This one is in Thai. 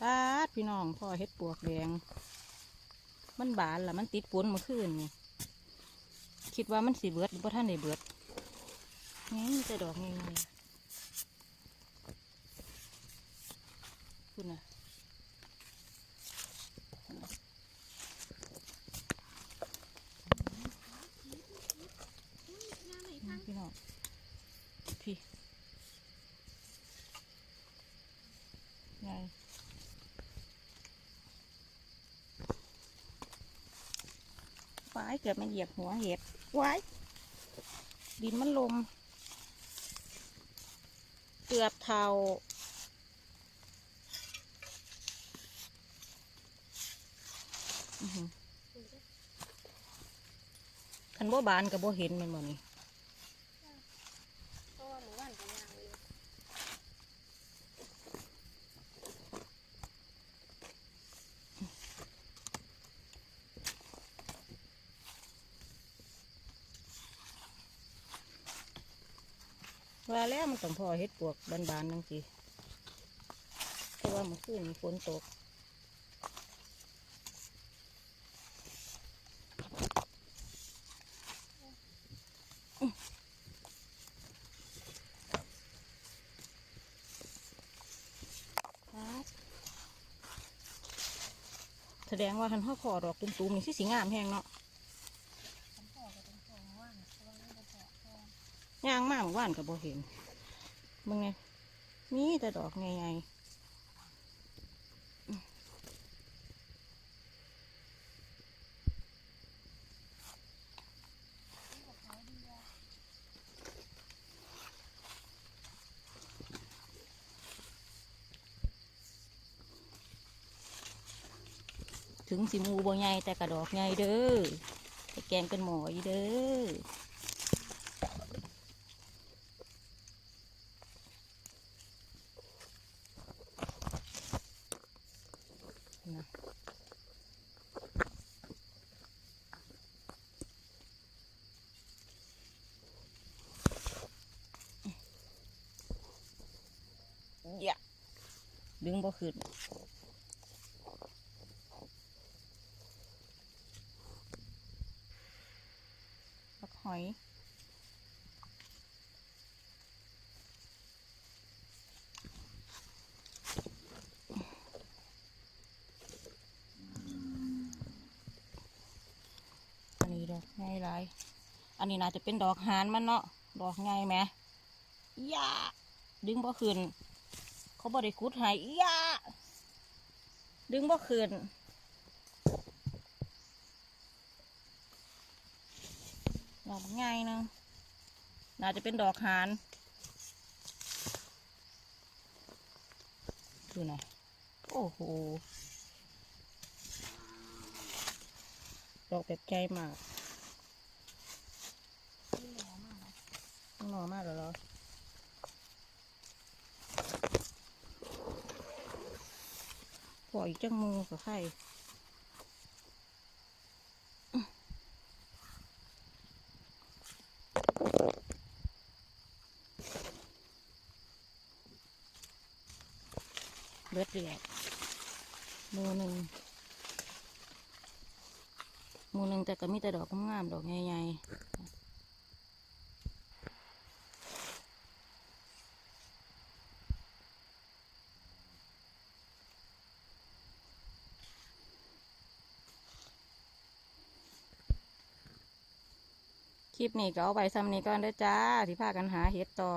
ตาดพี่น้องพ่อเฮ็ดปวกแดง มันบานละมันติดปนเมื่อคืนนี่ คิดว่ามันสีเบิดหรือว่าท่านได้เบิดไงมีแต่ดอกไงไงคุณน่ะพี่น้องพี่ไง ว้ายเกือบมาเหยียบหัวเห็ดว้ายดินมันลม เกือบเทาคันบ่บานกับบ่เห็นมันบ่นี่ เพราะว่าหมู่บ้านก็ยางเลย ว่าแล้วมันต้องพอเฮ็ดปวกบานๆนั่งสิเพราะว่ามื่อคืนฝนตกแสดงว่าทันข้อคอดอกตุ้มๆนี่สิสีงามแห้งเนาะ ฉันพ่อก็ต้องพ่อหมู่บ้านเพราะว่าไม่ได้พ่อพ่อ ย่างมากเมื่อวานกับบ่เห็นมึงไงมีแต่ดอกไงไงถึงสิมูบ่ใหญ่แต่กระดอกใหญ่เด้อแต่แกงเป็นหมออีเด้อ ดึงบ่ขึ้นผักหอยอันนี้ดอกไงไรอันนี้น่าจะเป็นดอกหานมันเนาะ ดอกไงไหมยาดึงบ่ขึ้น เขาบ่ได้คุดหายย่าดึงบ่ขึ้นดอกง่ายนะน่าจะเป็นดอกหานดูหน่อยโอ้โห ดอกแบบใหญ่มากหมอนะต้องรอมากเหรอปล่ อยจังมูกับไข่เบิดเรียกมือหนึ่งมือหนึ่งแต่ก็มีแต่ดอกงามๆดอกใหญ่ๆ คลิปนี้ก็เอาไปซ้ำนี้ก่อนเด้อจ้าที่พากันหาเห็ดต่อ